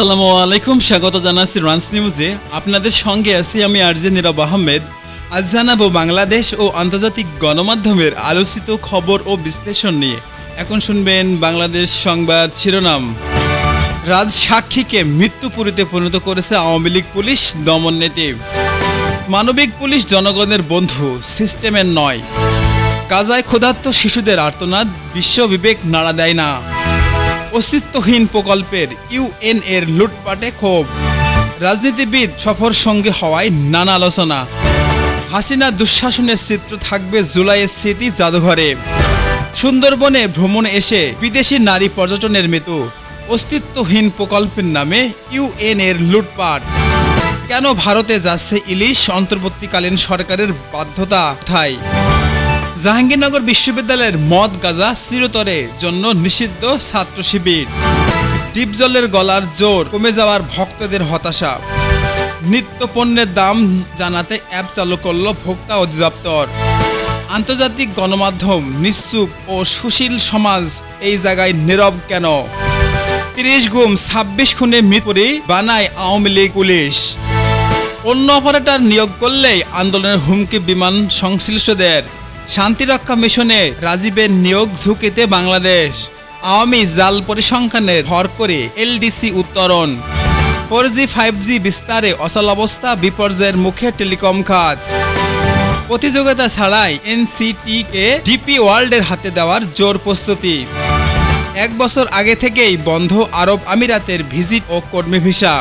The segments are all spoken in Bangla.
আসসালামু আলাইকুম, স্বাগত জানাচ্ছি রান্স নিউজে আপনাদের সঙ্গে আছি আমি আরজে নীরব আহমেদ। আজ জানাব বাংলাদেশ ও আন্তর্জাতিক গণমাধ্যমের আলোচিত খবর ও বিশ্লেষণ নিয়ে। এখন শুনবেন বাংলাদেশ সংবাদ শিরোনাম। রাজ সাক্ষীকে মৃত্যুপুরীতে পরিণত করেছে আওয়ামী লীগ পুলিশ দমন নীতি। মানবিক পুলিশ জনগণের বন্ধু, সিস্টেমের নয়। কাজায় ক্ষুধার্ত শিশুদের আর্তনাদ, বিশ্ব বিবেক নাড়া দেয় না। অস্তিত্বহীন প্রকল্পের ইউএন এর লুটপাটে ক্ষোভ। রাজনীতিবিদ সফর সঙ্গে হওয়ায় নানা আলোচনা। হাসিনা দুঃশাসনের চিত্র থাকবে জুলাইয়ের স্মৃতি জাদুঘরে। সুন্দরবনে ভ্রমণ এসে বিদেশি নারী পর্যটনের মৃত্যু। অস্তিত্বহীন প্রকল্পের নামে ইউএন এর লুটপাট। কেন ভারতে যাচ্ছে ইলিশ? অন্তর্বর্তীকালীন সরকারের বাধ্যতা থাই জাহাঙ্গীরনগর বিশ্ববিদ্যালয়ের মদ গাজা চিরতরে জন্য নিষিদ্ধ ছাত্র শিবির। ডিপজলের গলার জোর কমে যাওয়ার ভক্তদের হতাশা। নিত্য পণ্যের দাম জানাতে অ্যাপ চালু করল ভোক্তা অধিদপ্তর। আন্তর্জাতিক গণমাধ্যম নিশ্চুপ ও সুশীল সমাজ এই জায়গায় নীরব কেন? তিরিশ গুম ছাব্বিশ খুনে মৃত্যুরি বানায় আওয়ামী লীগ পুলিশ। অন্য অপারেটর নিয়োগ করলেই আন্দোলনের হুমকি বিমান সংশ্লিষ্টদের। শান্তিরক্ষা মিশনে রাজীবের নিয়োগ ঝুঁকিতে বাংলাদেশ। আওয়ামী জাল পরিসংখ্যানের ভর করে এলডিসি উত্তরণ। ফোর জি ফাইভ জি বিস্তারে অচল অবস্থা, বিপর্যয়ের মুখে টেলিকম খাত। প্রতিযোগিতা ছাড়াই এনসিটি কে ডিপি ওয়ার্ল্ডের হাতে দেওয়ার জোর প্রস্তুতি। এক বছর আগে থেকেই বন্ধ আরব আমিরাতের ভিজিট ও কর্মী ভিসা।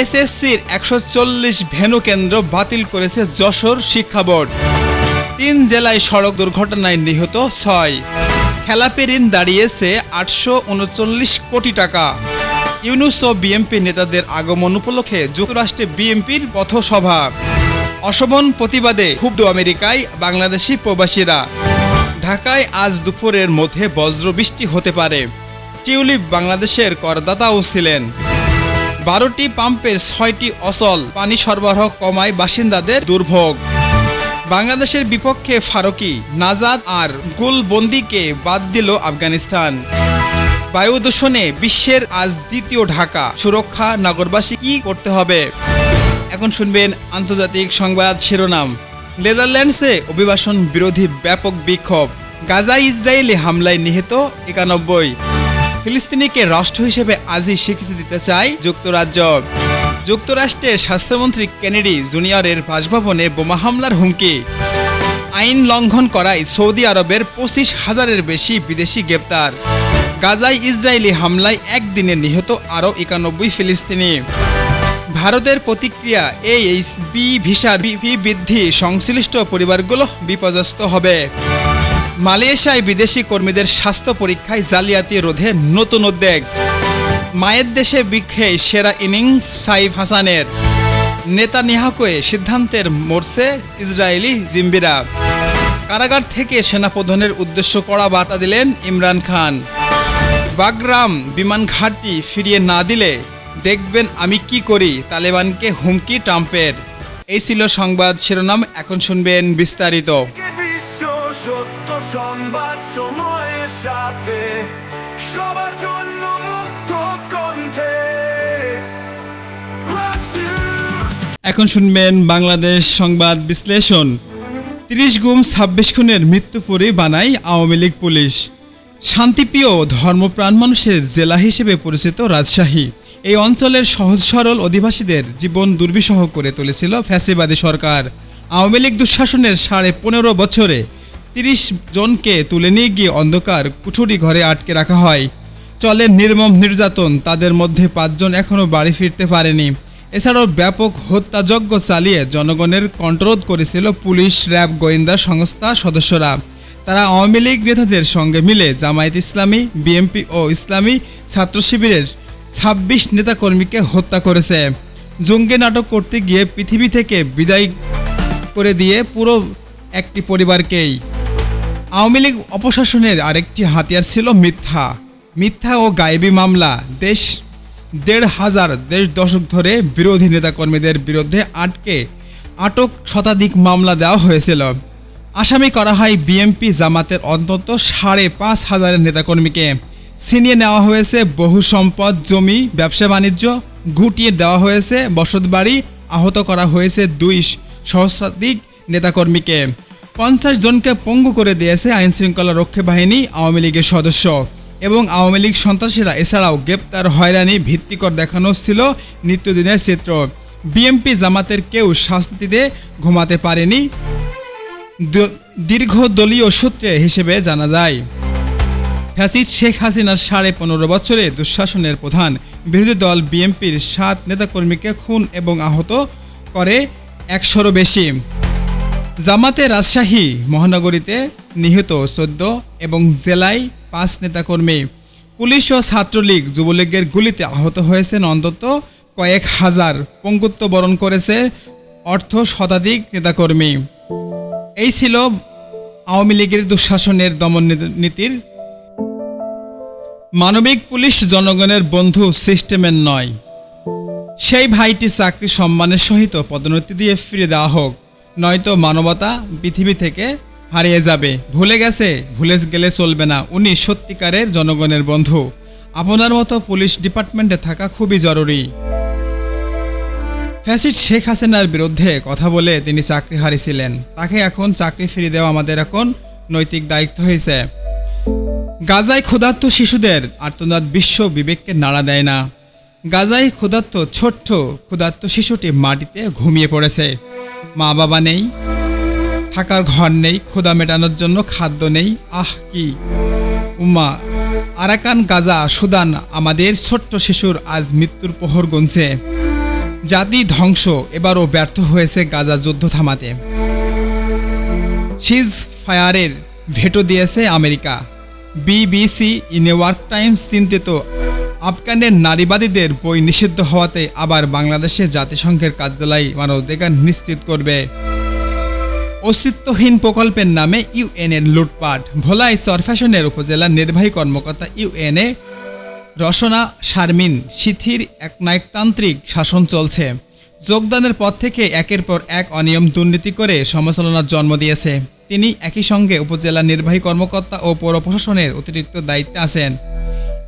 এসএসসির একশো চল্লিশ ভেনু কেন্দ্র বাতিল করেছে যশোর শিক্ষা বোর্ড। তিন জেলায় সড়ক দুর্ঘটনায় নিহত ছয়। খেলাপি ঋণ দাঁড়িয়েছে আটশো উনচল্লিশ কোটি টাকা। ইউনুস ও বিএনপি নেতাদের আগমন উপলক্ষে যুক্তরাষ্ট্রে বিএনপির পথসভা। অশোভন প্রতিবাদে ক্ষুব্ধ আমেরিকায় বাংলাদেশি প্রবাসীরা। ঢাকায় আজ দুপুরের মধ্যে বজ্রবৃষ্টি হতে পারে। টিউলিপ বাংলাদেশের করদাতাও ছিলেন। বারোটি পাম্পের ছয়টি অচল, পানি সরবরাহ কমায় বাসিন্দাদের দুর্ভোগ। বাংলাদেশের বিপক্ষে ফারুকি, নাজাদ আর গুলবন্দিকে বাদ দিল আফগানিস্তান। বায়ু দূষণে বিশ্বের আজ দ্বিতীয় ঢাকা। সুরক্ষা নগরবাসী কি করতে হবে? এখন শুনবেন আন্তর্জাতিক সংবাদ শিরোনাম। নেদারল্যান্ডসে অভিবাসন বিরোধী ব্যাপক বিক্ষোভ। গাজা ইসরায়েলি হামলায় নিহত একানব্বই। ফিলিস্তিনিকে রাষ্ট্র হিসেবে আজই স্বীকৃতি দিতে চায় যুক্তরাজ্য। যুক্তরাষ্ট্রের স্বাস্থ্যমন্ত্রী কেনেডি জুনিয়রের বাসভবনে বোমা হামলার হুমকি। আইন লঙ্ঘন করায় সৌদি আরবের পঁচিশ হাজারের বেশি বিদেশি গ্রেপ্তার। গাজায় ইসরায়েলি হামলায় একদিনে নিহত আরও একানব্বই ফিলিস্তিনি। ভারতের প্রতিক্রিয়া এইচ বি ভিসার ফি বৃদ্ধি, সংশ্লিষ্ট পরিবারগুলো বিপর্যস্ত হবে। মালয়েশিয়ায় বিদেশি কর্মীদের স্বাস্থ্য পরীক্ষায় জালিয়াতি রোধে নতুন উদ্যোগ। মায়ের দেশে বিক্ষে সেরা ইনিংস সাইফ হাসানের। নেতা নিহাকয়ে সিদ্ধান্তের মরছে ইসরায়েলি জিম্বিরা। কারাগার থেকে সেনাপ্রধানের উদ্দেশ্য করা বার্তা দিলেন ইমরান খান। বাগরাম বিমান ঘাটটি ফিরিয়ে না দিলে দেখবেন আমি কি করি, তালেবানকে হুমকি ট্রাম্পের। এই ছিল সংবাদ শিরোনাম, এখন শুনবেন বিস্তারিত। সত্য সংবাদ সময়ের সাথে, সবার জন্য এখন শুনবেন বাংলাদেশ সংবাদ বিশ্লেষণ। তিরিশ গুম ছাব্বিশ খুনের মৃত্যু পরে বানায় আওয়ামী লীগ পুলিশ। শান্তিপ্রিয় ধর্মপ্রাণ মানুষের জেলা হিসেবে পরিচিত রাজশাহী। এই অঞ্চলের সহজ সরল অধিবাসীদের জীবন দুর্বিষহ করে তুলেছিল ফ্যাসিবাদী সরকার। আওয়ামী লীগ দুঃশাসনের সাড়ে পনেরো বছরে তিরিশ জনকে তুলে নিয়ে গিয়ে অন্ধকার কুঠুরি ঘরে আটকে রাখা হয়। চলে নির্মম নির্যাতন, তাদের মধ্যে পাঁচজন এখনও বাড়ি ফিরতে পারেনি। এছাড়াও ব্যাপক হত্যাযজ্ঞ চালিয়ে জনগণের কণ্ঠরোধ করেছিল পুলিশ, র্যাব, গোয়েন্দা সংস্থা সদস্যরা। তারা আওয়ামী লীগ নেতাদের সঙ্গে মিলে জামায়াত ইসলামী, বিএনপি ও ইসলামী ছাত্র শিবিরের ছাব্বিশ নেতাকর্মীকে হত্যা করেছে। জঙ্গি নাটক করতে গিয়ে পৃথিবী থেকে বিদায় করে দিয়ে পুরো একটি পরিবারকেই। আওয়ামী লীগ অপশাসনের আরেকটি হাতিয়ার ছিল মিথ্যা। মিথ্যা ও গায়েবী মামলা। দেশ দেড় হাজার দেশ দশক ধরে বিরোধী নেতাকর্মীদের বিরুদ্ধে আটকে আটক শতাধিক মামলা দেওয়া হয়েছিল। আসামি করা হয় বিএমপি জামাতের অন্তত সাড়ে পাঁচ হাজারের নেতাকর্মীকে। ছিনিয়ে নেওয়া হয়েছে বহু সম্পদ, জমি, ব্যবসা বাণিজ্য, গুটিয়ে দেওয়া হয়েছে বসতবাড়ি আহত করা হয়েছে দুই সহস্রাধিক নেতাকর্মীকে। পঞ্চাশ জনকে পঙ্গু করে দিয়েছে আইনশৃঙ্খলা রক্ষী বাহিনী আওয়ামী লীগের সদস্য। এবং আওয়ামী লীগ সন্ত্রাসীরা এছাড়াও গ্রেপ্তার, হয়রানি ভিত্তিকর দেখানো ছিল নিত্যদিনের চিত্র। বিএমপি জামাতের কেউ শাস্তিতে ঘুমাতে পারেনি। দীর্ঘ দলীয় সূত্রে হিসেবে জানা যায় ফ্যাসিদ শেখ হাসিনার সাড়ে পনেরো বছরে দুঃশাসনের প্রধান। বিরোধী দল বিএনপির সাত নেতাকর্মীকে খুন এবং আহত করে একশোরও বেশি। জামাতে রাজশাহী মহানগরীতে নিহত চোদ্দ এবং জেলায় পাঁচ নেতাকর্মী, পুলিশ ও ছাত্রলীগ যুবলীগের গুলিতে আহত হয়েছেন অন্তত কয়েক হাজার। পঙ্গুত্ব বরণ করেছে অর্থ শতাধিক নেতাকর্মী। এই ছিল আওয়ামী লীগের দুঃশাসনের দমন নীতির। মানবিক পুলিশ জনগণের বন্ধু সিস্টেমের নয়। সেই ভাইটি চাকরি সম্মানের সহিত পদোন্নতি দিয়ে ফিরে দেওয়া হোক। নয়তো মানবতা পৃথিবী থেকে হারিয়ে যাবে। ভুলে গেছে? ভুলে গেলে চলবে না। উনি সত্যিকারের জনগণের বন্ধু। আপনার মতো পুলিশ ডিপার্টমেন্টে থাকা খুবই জরুরি। ফ্যাসিড শেখ হাসিনার বিরুদ্ধে কথা বলে তিনি চাকরি হারিয়েছিলেন। তাকে এখন চাকরি ফিরিয়ে দেওয়া আমাদের এখন নৈতিক দায়িত্ব হয়েছে। গাজায় ক্ষুধার্ত শিশুদের আর্তনাদ বিশ্ব বিবেককে নাড়া দেয় না। গাজায় ক্ষুধার্ত ছোট্ট ক্ষুধার্ত শিশুটি মাটিতে ঘুমিয়ে পড়েছে। মা বাবা নেই। থাকার ঘর নেই ক্ষুদা মেটানোর জন্য খাদ্য নেই। আহ, কি। উম্মা, আরাকান গাজা সুদান আমাদের ছোট্ট শিশুর আজ মৃত্যুর প্রহর গুনছে। জাতি ধ্বংস, এবারও ব্যর্থ হয়েছে গাজা যুদ্ধ থামাতে। সিজ ফায়ারের ভেটো দিয়েছে আমেরিকা। বিবিসি নিউইয়র্ক টাইমস চিন্তিত। আফগানের নারীবাদীদের বই নিষিদ্ধ হওয়াতে আবার বাংলাদেশে জাতিসংঘের কার্যালয় মানবাধিকার নিশ্চিত করবে। অস্তিত্বহীন প্রকল্পের নামে ইউএনএর লুটপাট। ভোলাই চরফ্যাশনের উপজেলা নির্বাহী কর্মকর্তা ইউএনএ রসনা শারমিন সিথির এক নায়কতান্ত্রিক শাসন চলছে। যোগদানের পর থেকে একের পর এক অনিয়ম দুর্নীতি করে সমালোচনার জন্ম দিয়েছে। তিনি একই সঙ্গে উপজেলা নির্বাহী কর্মকর্তা ও পৌর প্রশাসনের অতিরিক্ত দায়িত্বে আছেন।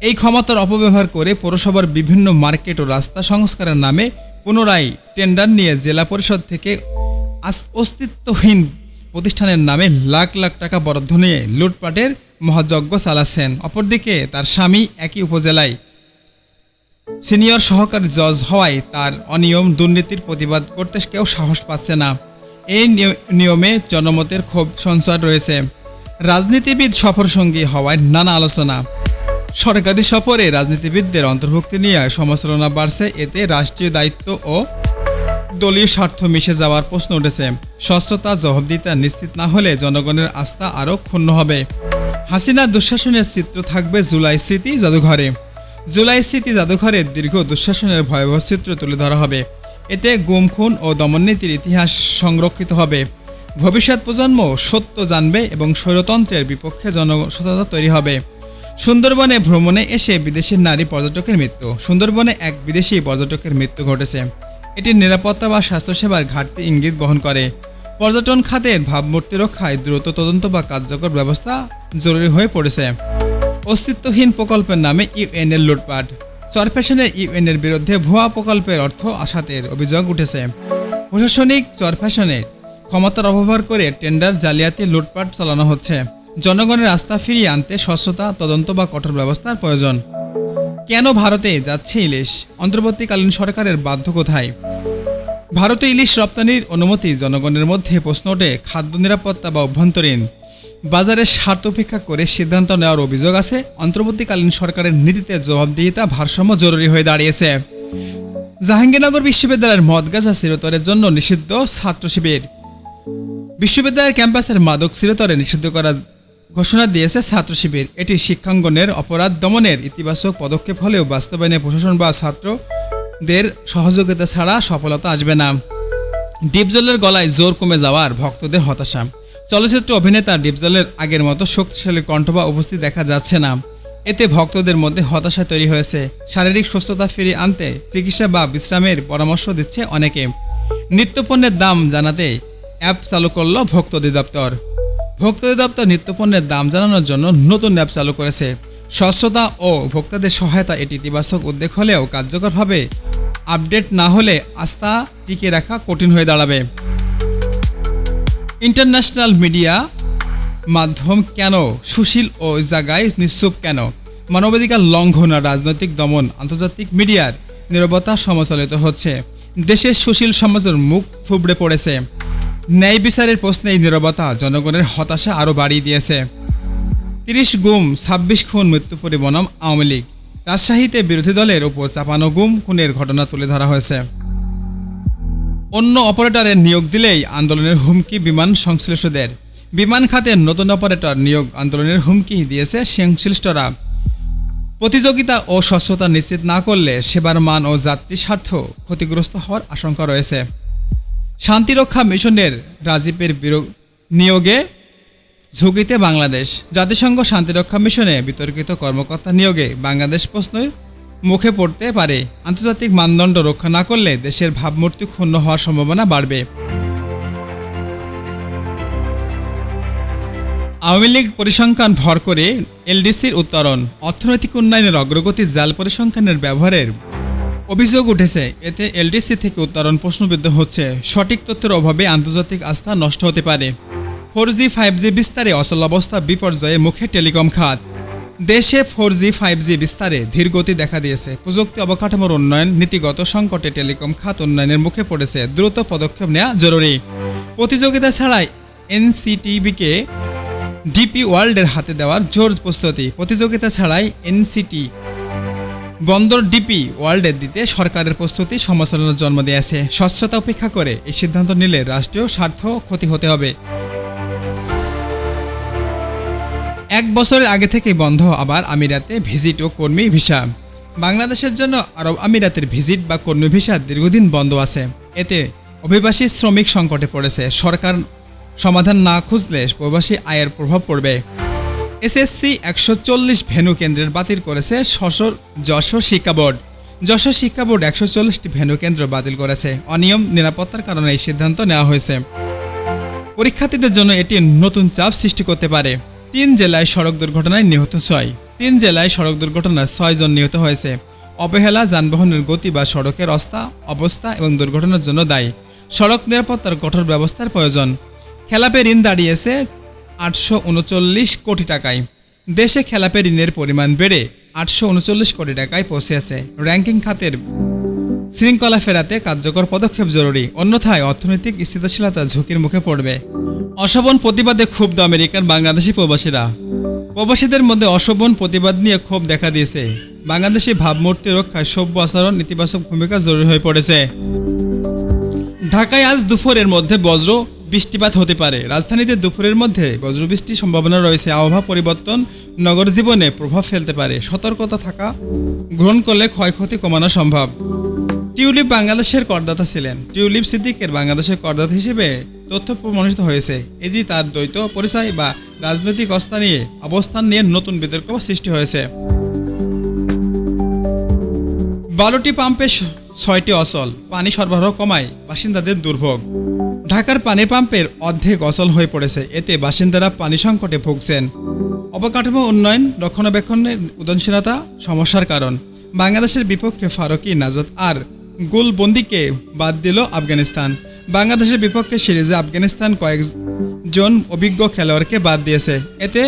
এই ক্ষমতার অপব্যবহার করে পৌরসভার বিভিন্ন মার্কেট ও রাস্তা সংস্কারের নামে পুনরায় টেন্ডার নিয়ে জেলা পরিষদ থেকে অস্তিত্বহীন প্রতিষ্ঠানের নামে লাখ লাখ টাকা বরাদ্দ নিয়ে লুটপাটের মহাযজ্ঞ চালাচ্ছেন। অপরদিকে তার স্বামী একই উপজেলায় সিনিয়র সহকারী জজ হওয়ায় তার অনিয়ম দুর্নীতির প্রতিবাদ করতে কেউ সাহস পাচ্ছে না। এই নিয়- নিয়মে জনমতের ক্ষোভ সঞ্চার রয়েছে। রাজনীতিবিদ সফর সঙ্গী হওয়ায় নানা আলোচনা। সরকারি সফরে রাজনীতিবিদদের অন্তর্ভুক্তি নিয়ে সমালোচনা বাড়ছে। এতে রাষ্ট্রীয় দায়িত্ব ও দলীয় স্বার্থ মিশে যাওয়ার প্রশ্ন উঠেছে। স্বচ্ছতা জবাবদিহিতা নিশ্চিত না হলে জনগণের আস্থা আরও ক্ষুণ্ণ হবে। হাসিনা দুঃশাসনের চিত্র থাকবে জুলাই স্মৃতি জাদুঘরে। জুলাই স্মৃতি জাদুঘরে দীর্ঘ দুঃশাসনের ভয়াবহ চিত্র তুলে ধরা হবে। এতে গুম, খুন ও দমননীতির ইতিহাস সংরক্ষিত হবে। ভবিষ্যৎ প্রজন্ম সত্য জানবে এবং স্বৈরতন্ত্রের বিপক্ষে জনসচেতনতা তৈরি হবে। সুন্দরবনে ভ্রমণে এসে বিদেশি নারী পর্যটকের মৃত্যু। সুন্দরবনে এক বিদেশি পর্যটকের মৃত্যু ঘটেছে। এটি নিরাপত্তা বা স্বাস্থ্যসেবার ঘাটতি ইঙ্গিত বহন করে। পর্যটন খাতের ভাবমূর্তি রক্ষায় দ্রুত তদন্ত বা কার্যকর ব্যবস্থা জরুরি হয়ে পড়েছে। অস্তিত্বহীন প্রকল্পের নামে ইউএনএর লুটপাট। চরফ্যাশনের ইউএনের বিরুদ্ধে ভুয়া প্রকল্পের অর্থ আসাতের অভিযোগ উঠেছে। প্রশাসনিক চরফ্যাশনের ক্ষমতার অপব্যবহার করে টেন্ডার জালিয়াতি লুটপাট চালানো হচ্ছে। জনগণের আস্থা ফিরিয়ে আনতে স্বচ্ছতা তদন্ত বা কঠোর ব্যবস্থার প্রয়োজন। কেন ভারতে যাচ্ছে ইলিশ? অন্তর্বর্তীকালীন সরকারের বাধ্য কোথায়? ভারতে ইলিশ রপ্তানির অনুমতি জনগণের মধ্যে প্রশ্ন ওঠে, খাদ্য নিরাপত্তা বা অভ্যন্তরীণ। বাজারের স্বার্থ উপেক্ষা করে সিদ্ধান্ত নেওয়ার অভিযোগ আছে। অন্তর্বর্তীকালীন সরকারের নীতিতে জবাবদিহিতা ভারসাম্য জরুরি হয়ে দাঁড়িয়েছে। জাহাঙ্গীরনগর বিশ্ববিদ্যালয়ের মদগাছা চিরতরের জন্য নিষিদ্ধ ছাত্র শিবির। বিশ্ববিদ্যালয়ের ক্যাম্পাসের মাদক চিরতরে নিষিদ্ধ করার ঘোষণা দিয়েছে ছাত্র শিবির। এটি শিক্ষাঙ্গনের অপরাধ দমনের ইতিবাচক পদক্ষেপ হলেও বাস্তবায়নে প্রশাসন বা ছাত্রদের সহযোগিতা ছাড়া সফলতা আসবে না। ডিপজলের গলায় জোর কমে যাওয়ার ভক্তদের হতাশা। চলচ্চিত্র অভিনেতা ডিপজলের আগের মতো শক্তিশালী কণ্ঠ বা উপস্থিতি দেখা যাচ্ছে না। এতে ভক্তদের মধ্যে হতাশা তৈরি হয়েছে। শারীরিক সুস্থতা ফিরিয়ে আনতে চিকিৎসা বা বিশ্রামের পরামর্শ দিচ্ছে অনেকে। নিত্যপণ্যের দাম জানাতে অ্যাপ চালু করল ভক্ত অধিদপ্তর। ভক্ত দপ্তর নিত্যপণ্যের দাম জানানোর জন্য নতুন অ্যাপ চালু করেছে। স্বচ্ছতা ও ভোক্তাদের সহায়তা এটি ইতিবাচক উদ্যোগ হলেও কার্যকরভাবে আপডেট না হলে আস্থা টিকে রাখা কঠিন হয়ে দাঁড়াবে। ইন্টারন্যাশনাল মিডিয়া মাধ্যম কেন সুশীল ও জায়গায় নিশ্চুপ কেন? মানবাধিকার লঙ্ঘন আর রাজনৈতিক দমন আন্তর্জাতিক মিডিয়ার নিরবতা সমচালিত হচ্ছে। দেশের সুশীল সমাজের মুখ থুবড়ে পড়েছে। ন্যায় বিচারের প্রশ্নে এই নিরবতা জনগণের হতাশা আরও বাড়িয়ে দিয়েছে। তিরিশ গুম, ছাব্বিশ খুন, মৃত্যু পরিবনম আওয়ামী লীগ। রাজশাহীতে বিরোধী দলের ওপর চাপানো গুম, খুনের ঘটনা তুলে ধরা হয়েছে। অন্য অপারেটরের নিয়োগ দিলেই আন্দোলনের হুমকি বিমান সংশ্লিষ্টদের। বিমান খাতের নতুন অপারেটর নিয়োগ আন্দোলনের হুমকি দিয়েছে সংশ্লিষ্টরা। প্রতিযোগিতা ও স্বচ্ছতা নিশ্চিত না করলে সেবার মান ও যাত্রী স্বার্থ ক্ষতিগ্রস্ত হওয়ার আশঙ্কা রয়েছে। শান্তিরক্ষা মিশনের রাজীবের বিরো- নিয়োগে ঝুঁকিতে বাংলাদেশ। জাতিসংঘ শান্তিরক্ষা মিশনে বিতর্কিত কর্মকর্তা নিয়োগে বাংলাদেশ প্রশ্ন মুখে পড়তে পারে। আন্তর্জাতিক মানদণ্ড রক্ষা না করলে দেশের ভাবমূর্তি ক্ষুণ্ণ হওয়ার সম্ভাবনা বাড়বে। আওয়ামী লীগ পরিসংখ্যান ভর করে এলডিসির উত্তরণ। অর্থনৈতিক উন্নয়নের অগ্রগতি জাল পরিসংখ্যানের ব্যবহারের অভিযোগ উঠেছে, এতে এলডিসি থেকে উত্তরণ প্রশ্নবিদ্ধ হচ্ছে। সঠিক তথ্যের অভাবে আন্তর্জাতিক আস্থা নষ্ট হতে পারে। ফোর জি ফাইভ জি বিস্তারে অচল অবস্থা বিপর্যয়ের মুখে টেলিকম খাত। দেশে ফোর জি ফাইভ জি বিস্তারে ধীরগতি দেখা দিয়েছে। প্রযুক্তি অবকাঠামোর উন্নয়ন, নীতিগত সংকটে টেলিকম খাত উন্নয়নের মুখে পড়েছে। দ্রুত পদক্ষেপ নেওয়া জরুরি। প্রতিযোগিতা ছাড়াই এনসিটিবিকে ডিপি ওয়ার্ল্ডের হাতে দেওয়ার জোর প্রস্তুতি। প্রতিযোগিতা ছাড়াই এনসিটি বন্দর ডিপি ওয়ার্ল্ডের দিতে সরকারের প্রস্তুতি সমালোচনার জন্ম দিয়েছে। স্বচ্ছতা উপেক্ষা করে এই সিদ্ধান্ত নিলে রাষ্ট্রীয় স্বার্থ ক্ষতি হতে হবে। এক বছরের আগে থেকেই বন্ধ আবার আমিরাতে ভিজিট ও কর্মী ভিসা। বাংলাদেশের জন্য আরব আমিরাতের ভিজিট বা কর্মী ভিসা দীর্ঘদিন বন্ধ আছে। এতে অভিবাসী শ্রমিক সংকটে পড়েছে। সরকার সমাধান না খুঁজলে প্রবাসী আয়ের প্রভাব পড়বে। এসএসসি একশো চল্লিশ ভেনু কেন্দ্রের বাতিল করেছে শশোর যশোর শিক্ষা বোর্ড। যশোর শিক্ষা বোর্ড একশো চল্লিশটি ভেনু কেন্দ্র বাতিল করেছে। অনিয়ম, নিরাপত্তার কারণে এই সিদ্ধান্ত নেওয়া হয়েছে। পরীক্ষার্থীদের জন্য এটি নতুন চাপ সৃষ্টি করতে পারে। তিন জেলায় সড়ক দুর্ঘটনায় নিহত ছয়। তিন জেলায় সড়ক দুর্ঘটনায় ছয় জন নিহত হয়েছে। অবহেলা, যানবাহনের গতি বা সড়কের অস্তা অবস্থা এবং দুর্ঘটনার জন্য দায়ী। সড়ক নিরাপত্তার কঠোর ব্যবস্থার প্রয়োজন। খেলাপে ঋণ দাঁড়িয়েছে আটশো উনচল্লিশ কোটি টাকায়। দেশে খেলাপে ঋণের পরিমাণ বেড়ে আটশো উনচল্লিশ কোটি টাকায় পৌঁছেছে র্যাঙ্কিং খাতের। শৃঙ্খলা ফেরাতে কার্যকর পদক্ষেপ জরুরি, অন্যথায় অর্থনৈতিক স্থিতিশীলতা ঝুঁকির মুখে পড়বে। অশোভন প্রতিবাদে ক্ষুব্ধ আমেরিকান বাংলাদেশি প্রবাসীরা। প্রবাসীদের মধ্যে অশোভন প্রতিবাদ নিয়ে ক্ষোভ দেখা দিয়েছে। বাংলাদেশি ভাবমূর্তি রক্ষায় সভ্য আচরণ নেতিবাচক ভূমিকা জরুরি হয়ে পড়েছে। ঢাকায় আজ দুপুরের মধ্যে বজ্র বৃষ্টিপাত হতে পারে। রাজধানীতে দুপুরের মধ্যে বজ্রবৃষ্টির সম্ভাবনা রয়েছে। আবহাওয়া পরিবর্তন নগর জীবনে প্রভাব ফেলতে পারে। সতর্কতা থাকা, গ্রহণ করলে ক্ষয়ক্ষতি কমানো সম্ভব। টিউলিপ বাংলাদেশের করদাতা ছিলেন। টিউলিপ সিদ্দিকের বাংলাদেশের করদাতা হিসেবে তথ্য প্রমাণিত হয়েছে। এটি তার দ্বৈত পরিচয় বা রাজনৈতিক অবস্থা নিয়ে, অবস্থান নিয়ে নতুন বিতর্ক সৃষ্টি হয়েছে। বারোটি পাম্পে ছয়টি অচল। পানি সরবরাহ কমায়। বাসিন্দাদের দুর্ভোগ। ঢাকার পানি পাম্পের অর্ধেক অচল হয়ে পড়েছে। এতে বাসিন্দারা পানি সংকটে ভুগছেন। অবকাঠামো উন্নয়ন, রক্ষণাবেক্ষণের উদাসীনতা সমস্যার কারণ। বাংলাদেশের বিপক্ষে ফারুকি নাজাত আর গোলবন্দিকে বাদ দিল আফগানিস্তান। বাংলাদেশের বিপক্ষে সিরিজে আফগানিস্তান কয়েকজন অভিজ্ঞ খেলোয়াড়কে বাদ দিয়েছে। এতে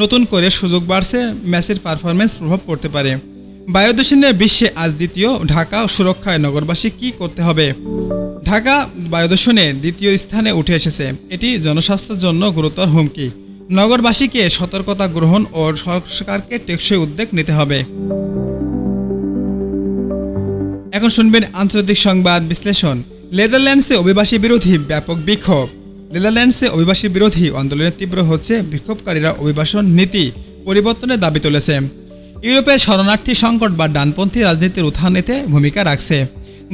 নতুন করে সুযোগ বাড়ছে ম্যাচের পারফরমেন্স প্রভাব পড়তে পারে। বায়ুদূষণের বিশ্বে আজ দ্বিতীয় ঢাকা সুরক্ষায় নগরবাসী কি করতে হবে? ঢাকা বায়ুদূষণের দ্বিতীয় স্থানে উঠে এসেছে। এটি জনস্বাস্থ্যের জন্য গুরুতর হুমকি। নগরবাসীকে সতর্কতা গ্রহণ ও সরকারকে টেকসই উদ্যোগ নিতে হবে। এখন শুনবেন আন্তর্জাতিক সংবাদ বিশ্লেষণ। নেদারল্যান্ডসে অভিবাসী বিরোধী ব্যাপক বিক্ষোভ। নেদারল্যান্ডসে অভিবাসী বিরোধী আন্দোলনের তীব্র হচ্ছে বিক্ষোভকারীরা অভিবাসন নীতি পরিবর্তনের দাবি তুলেছে। ইউরোপের শরণার্থী সংকট বা ডানপন্থী রাজনীতির উত্থানেতে ভূমিকা রাখছে।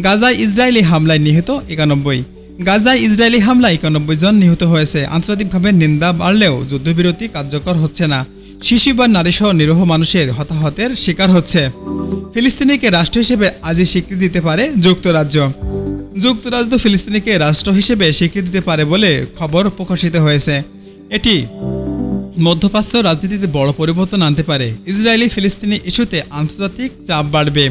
গাজায় ইসরায়েলি হামলায় নিহত একানব্বই। গাজায় ইসরায়েলি হামলায় একানব্বই জন নিহত হয়েছে। আন্তর্জাতিকভাবে নিন্দা বাড়লেও যুদ্ধবিরতি কার্যকর হচ্ছে না। শিশু বা নারীসহ নিরহ মানুষের হতাহতের শিকার হচ্ছে। ফিলিস্তিনিকে রাষ্ট্র হিসেবে আজই স্বীকৃতি দিতে পারে যুক্তরাজ্য। যুক্তরাজ্য ফিলিস্তিনিকে রাষ্ট্র হিসেবে স্বীকৃতি দিতে পারে বলে খবর প্রকাশিত হয়েছে। এটি মধ্যপ্রাচ্য রাজনীতিতে বড় পরিবর্তন আনতে পারে। ইসরায়েলি ফিলিস্তিনি ইস্যুতে আন্তর্জাতিক চাপ বাড়বে।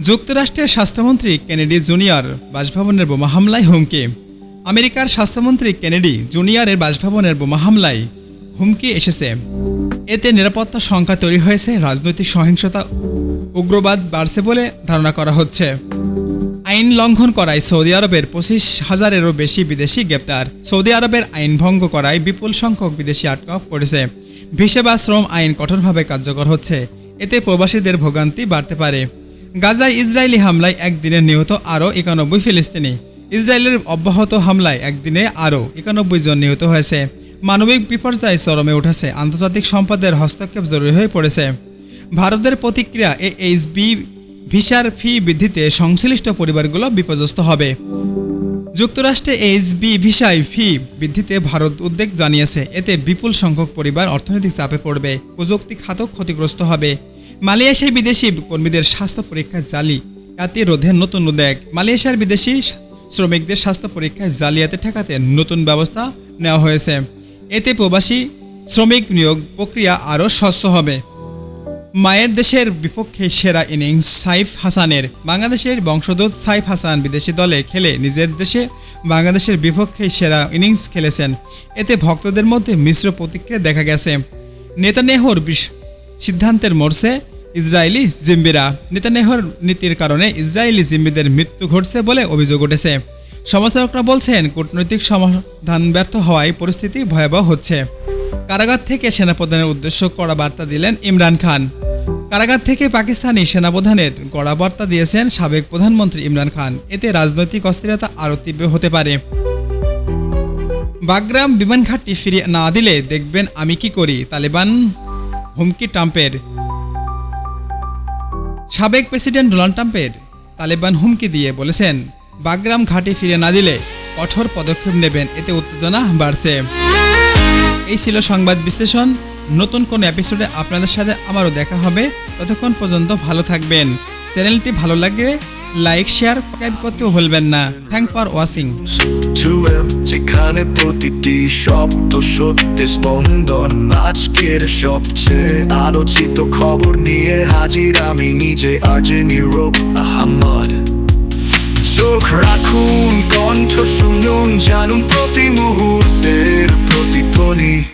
যুক্তরাষ্ট্রের স্বাস্থ্যমন্ত্রী কেনেডি জুনিয়র বাসভবনের বোমা হামলায় হুমকি। আমেরিকার স্বাস্থ্যমন্ত্রী কেনেডি জুনিয়রের বাসভবনের বোমা হামলায় হুমকি এসেছে। এতে নিরাপত্তা সংখ্যা তৈরি হয়েছে, রাজনৈতিক সহিংসতা উগ্রবাদ বাড়ছে বলে ধারণা করা হচ্ছে। আইন লঙ্ঘন করায় সৌদি আরবের পঁচিশ হাজারেরও বেশি বিদেশি গ্রেপ্তার। সৌদি আরবের আইন ভঙ্গ করায় বিপুল সংখ্যক বিদেশি আটক পড়েছে। ভিসা বা শ্রম আইন কঠোরভাবে কার্যকর হচ্ছে। এতে প্রবাসীদের ভোগান্তি বাড়তে পারে। গাজায় ইসরায়েলি হামলায় একদিনে নিহত আরও একানব্বই ফিলিস্তিনি। ইসরায়েলের অব্যাহত হামলায় একদিনে আরও একানব্বই জন নিহত হয়েছে। মানবিক বিপর্যয় চরমে উঠেছে। আন্তর্জাতিক সম্পদের হস্তক্ষেপ জরুরি হয়ে পড়েছে। ভারতের প্রতিক্রিয়া এইচবি ভিসার ফি বৃদ্ধিতে সংশ্লিষ্ট পরিবারগুলো বিপর্যস্ত হবে। যুক্তরাষ্ট্রে এইচবি ভিসায় ফি বৃদ্ধিতে ভারত উদ্বেগ জানিয়েছে। এতে বিপুল সংখ্যক পরিবার অর্থনৈতিক চাপে পড়বে। প্রযুক্তি খাতও ক্ষতিগ্রস্ত হবে। মালয়েশিয়ায় বিদেশি কর্মীদের স্বাস্থ্য পরীক্ষায় জালি জাতি রোধের নতুন উদ্যোগ মালয়েশিয়ার বিদেশি শ্রমিকদের স্বাস্থ্য পরীক্ষায় জালিয়াতি ঠেকাতে নতুন ব্যবস্থা নেওয়া হয়েছে। এতে প্রবাসী শ্রমিক নিয়োগ প্রক্রিয়া আরও স্বচ্ছ হবে। মায়ের দেশের বিপক্ষে সেরা ইনিংস সাইফ হাসানের। বাংলাদেশের বংশদূত সাইফ হাসান বিদেশি দলে খেলে নিজের দেশে বাংলাদেশের বিপক্ষে সেরা ইনিংস খেলেছেন। এতে ভক্তদের মধ্যে মিশ্র প্রতিক্রিয়া দেখা গেছে। নেতানেহর সিদ্ধান্তের মোড়ছে ইসরায়েলি জিম্বিরা। নেতানেহর নীতির কারণে ইসরায়েলি জিম্বিদের মৃত্যু ঘটছে বলে অভিযোগ উঠেছে। সমালোচকরা বলছেন, কূটনৈতিক সমাধান ব্যর্থ হওয়ায় পরিস্থিতি ভয়াবহ হচ্ছে। কারাগার থেকে সেনাপ্রধানের উদ্দেশ্য কড়া বার্তা দিলেন ইমরান খান। কারাগার থেকে পাকিস্তানি সেনাপ্রধানের কড়া বার্তা দিয়েছেন সাবেক প্রধানমন্ত্রী ইমরান খান। এতে রাজনৈতিক অস্থিরতা আরও তীব্র হতে পারে। বাগরাম বিমানঘাটটি ফিরিয়ে না দিলে দেখবেন আমি কি করি? তালেবান হুমকি ট্রাম্পের। সাবেক প্রেসিডেন্ট ডোনাল্ড ট্রাম্পের তালেবান হুমকি দিয়ে বলেছেন, বাগরাম ঘাটে ফিরে না দিলে কঠোর পদক্ষেপ নেবেন, এতে উত্তেজনা বাড়ছে। এই ছিল সংবাদ বিশ্লেষণ। নতুন কোন এপিসোডে আপনাদের সাথে আমারও দেখা হবে। ততক্ষণ পর্যন্ত ভালো থাকবেন। চ্যানেলটি ভালো লাগলে লাইক শেয়ার সাবস্ক্রাইব করতেও ভুলবেন না। থ্যাংক ফর ওয়াচিং 2M যেখানে প্রতিটি শব্দ সত্যি স্পন্দন আজকের সবচেয়ে আলোচিত খবর নিয়ে হাজির আমি নিজে আর্জে নিরোগ আহমদ। চোখ রাখুন, কণ্ঠ শুনুন, জানুন প্রতি মুহূর্তের প্রতিধ্বনি।